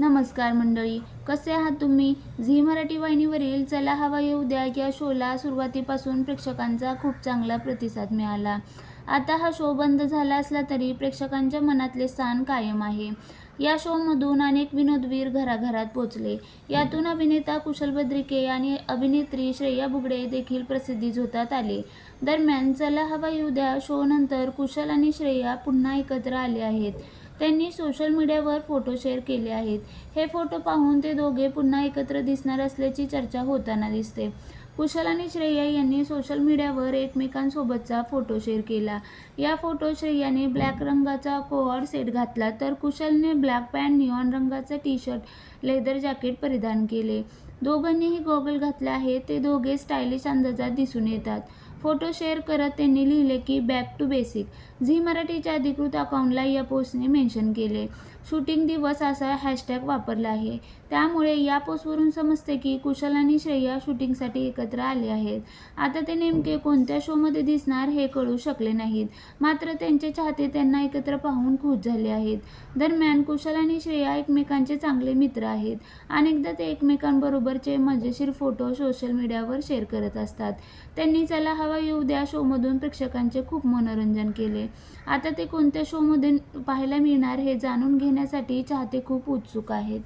नमस्कार मंडळी कसे आहात तुम्ही? झी मराठी वाहिनीवरील चला हवा येऊ द्या या शोला सुरुवातीपासून प्रेक्षकांचा खूप चांगला प्रतिसाद मिळाला. आता हा शो बंद झाला असला तरी प्रेक्षकांच्या मनातले स्थान कायम आहे. या शोमधून अनेक विनोदवीर घराघरात पोचले. यातून अभिनेता कुशल बद्रिके आणि अभिनेत्री श्रेया बुगडे देखील प्रसिद्धी झोतात आले. दरम्यान चला हवा येऊ द्या शोनंतर कुशल आणि श्रेया पुन्हा एकत्र आले आहेत. त्यांनी सोशल मीडियावर फोटो शेअर केले आहेत. हे फोटो पाहून ते दोघे पुन्हा एकत्र दिसणार असल्याची चर्चा होताना दिसते. कुशल आणि श्रेया यांनी सोशल मीडियावर एकमेकांसोबतचा फोटो शेअर केला. या फोटो श्रेयाने ब्लॅक रंगाचा कोऑर्ड सेट घातला तर कुशलने ब्लॅक पॅन्ट निऑन रंगाचा टी शर्ट लेदर जॅकेट परिधान केले. दोघांनीही गॉगल घातले आहे. ते दोघे स्टायलिश अंदाजात दिसून येतात. फोटो शेअर करत त्यांनी लिहिले की बॅक टू बेसिक. झी मराठीच्या अधिकृत अकाउंटला या पोस्टने मेन्शन केले. शूटिंग दिवस असा हॅशटॅग वापरला आहे. त्यामुळे या पोस्टवरून समजते की कुशल आणि श्रेया शूटिंगसाठी एकत्र आले आहेत. आता ते नेमके कोणत्या शोमध्ये दिसणार हे कळू शकले नाहीत. मात्र त्यांचे चाहते त्यांना एकत्र पाहून खुश झाले आहेत. दरम्यान कुशल आणि श्रेया एकमेकांचे चांगले मित्र आहेत. अनेकदा ते एकमेकांबरोबर एकमेकांबरोबरचे मजेशीर फोटो सोशल मीडियावर शेअर करत असतात. त्यांनी चला हवा येऊ द्या शोमधून प्रेक्षकांचे खूप मनोरंजन केले. आता ते कोणत्या शोमधून पाहायला मिळणार हे जाणून घेण्यासाठी चाहते खूप उत्सुक आहेत.